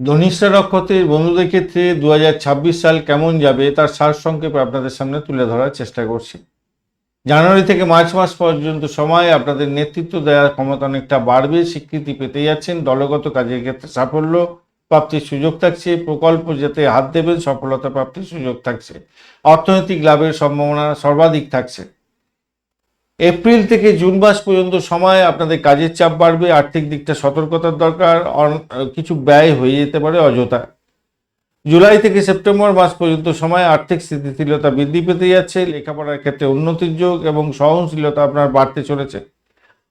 ধনিষ্ঠা নক্ষত্রের বন্ধুদের ক্ষেত্রে দু হাজার ছাব্বিশ সাল কেমন যাবে তার সার সংক্ষেপে আপনাদের সামনে তুলে ধরার চেষ্টা করছি। জানুয়ারি থেকে মার্চ মাস পর্যন্ত সময় আপনাদের নেতৃত্ব দেওয়ার ক্ষমতা অনেকটা বাড়বে, স্বীকৃতি পেতে যাচ্ছেন। দলগত কাজের ক্ষেত্রে সাফল্য প্রাপ্তির সুযোগ থাকছে, প্রকল্প যাতে হাত দেবেন, সফলতা প্রাপ্তির সুযোগ থাকছে। অর্থনৈতিক লাভের সম্ভাবনা সর্বাধিক থাকছে। এপ্রিল থেকে জুন মাস পর্যন্ত সময় আপনাদের কাজের চাপ বাড়বে, আর্থিক দিকটা সতর্কতার দরকার কিছু ব্যয় হয়ে যেতে পারে অযথা। জুলাই থেকে সেপ্টেম্বর মাস পর্যন্ত সময় আর্থিক স্থিতিশীলতা বৃদ্ধি পেতে যাচ্ছে, লেখাপড়ার ক্ষেত্রে উন্নতির যোগ এবং সহনশীলতা আপনার বাড়তে চলেছে।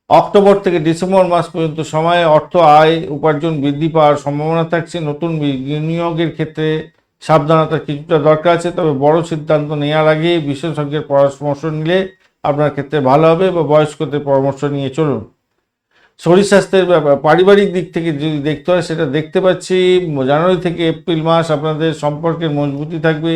অক্টোবর থেকে ডিসেম্বর মাস পর্যন্ত সময়ে অর্থ আয় উপার্জন বৃদ্ধি পাওয়ার সম্ভাবনা থাকছে, নতুন বিনিয়োগের ক্ষেত্রে সাবধানতার কিছুটা দরকার আছে, তবে বড় সিদ্ধান্ত নেওয়ার আগে বিশেষজ্ঞের পরামর্শ নিলে আপনার ক্ষেত্রে ভালো হবে বা বয়স্কদের পরামর্শ নিয়ে চলুন। শরীর স্বাস্থ্যের ব্যাপার পারিবারিক দিক থেকে যদি দেখতে হয়, সেটা দেখতে পাচ্ছি, জানুয়ারি থেকে এপ্রিল মাস আপনাদের সম্পর্কের মজবুতি থাকবে,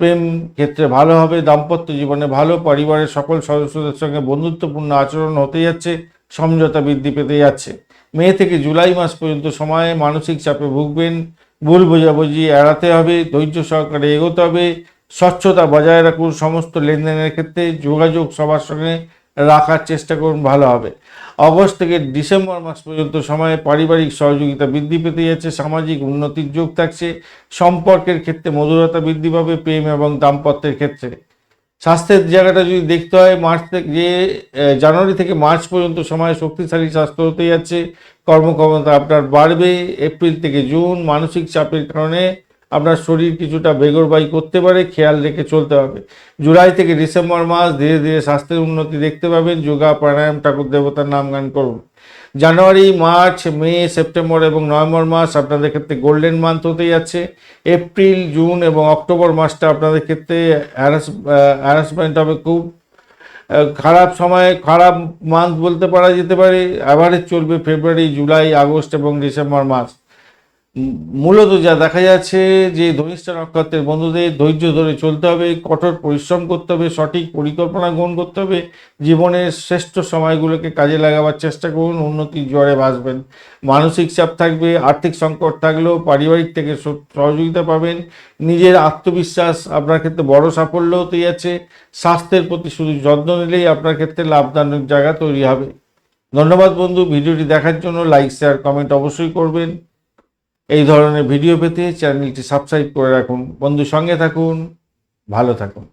প্রেম ক্ষেত্রে ভালো হবে, দাম্পত্য জীবনে ভালো, পরিবারের সকল সদস্যদের সঙ্গে বন্ধুত্বপূর্ণ আচরণ হতে যাচ্ছে, সমঝোতা বৃদ্ধি পেতে যাচ্ছে। মে থেকে জুলাই মাস পর্যন্ত সময়ে মানসিক চাপে ভুগবেন, ভুল বোঝাবুঝি এড়াতে হবে, ধৈর্য সহকারে এগোতে হবে স্বচ্ছতা বজায় রাখুন, সমস্ত লেনদেনের ক্ষেত্রে যোগাযোগ সবার সঙ্গে রাখার চেষ্টা করুন, ভালো হবে। অগস্ট থেকে ডিসেম্বর মাস পর্যন্ত সময়ে পারিবারিক সহযোগিতা বৃদ্ধি পেতে যাচ্ছে, সামাজিক উন্নতির যোগ থাকছে, সম্পর্কের ক্ষেত্রে মধুরতা বৃদ্ধি পাবে, প্রেম এবং দাম্পত্যের ক্ষেত্রে। স্বাস্থ্যের জায়গাটা যদি দেখতে হয়, মার্চ থেকে যে জানুয়ারি থেকে মার্চ পর্যন্ত সময় শক্তিশালী স্বাস্থ্য হতে যাচ্ছে, কর্মক্ষমতা আপনার বাড়বে, এপ্রিল থেকে জুন মানসিক চাপের কারণে আপনার শরীর কিছুটা বেগরবাই করতে পারে, খেয়াল রেখে চলতে হবে। জুলাই থেকে ডিসেম্বর মাস ধীরে ধীরে স্বাস্থ্যের উন্নতি দেখতে পাবেন। যোগা, প্রাণায়াম, ঠাকুর দেবতার নাম গান করুন। জানুয়ারি, মার্চ, মে, সেপ্টেম্বর এবং নভেম্বর মাস আপনাদের ক্ষেত্রে গোল্ডেন মান্থ হতে যাচ্ছে। এপ্রিল, জুন এবং অক্টোবর মাসটা আপনাদের ক্ষেত্রে হ্যারাস হ্যারাসমেন্ট হবে খুব। খারাপ সময়ে খারাপ মান্থ বলতে পারা যেতে পারে। অ্যাভারেজ চলবে ফেব্রুয়ারি জুলাই আগস্ট এবং ডিসেম্বর মাস। মূলত যা দেখা যাচ্ছে যে ধনিষ্ঠা নক্ষত্রের বন্ধুদের ধৈর্য ধরে চলতে হবে, কঠোর পরিশ্রম করতে হবে, সঠিক পরিকল্পনা গ্রহণ করতে হবে, জীবনের শ্রেষ্ঠ সময়গুলোকে কাজে লাগাবার চেষ্টা করুন, উন্নতির জ্বরে বাঁচবেন মানসিক চাপ থাকবে, আর্থিক সংকট থাকলেও পারিবারিক থেকে সহযোগিতা পাবেন, নিজের আত্মবিশ্বাস আপনার ক্ষেত্রে বড় সাফল্য হতে যাচ্ছে, স্বাস্থ্যের প্রতি শুধু যত্ন নিলেই আপনার ক্ষেত্রে লাভদায়ক জায়গা তৈরি হবে। ধন্যবাদ বন্ধু, ভিডিওটি দেখার জন্য লাইক, শেয়ার, কমেন্ট অবশ্যই করবেন। এই ধরনের ভিডিও পেতে চ্যানেলটি সাবস্ক্রাইব করে রাখুন। বন্ধু সঙ্গে থাকুন ভালো থাকুন।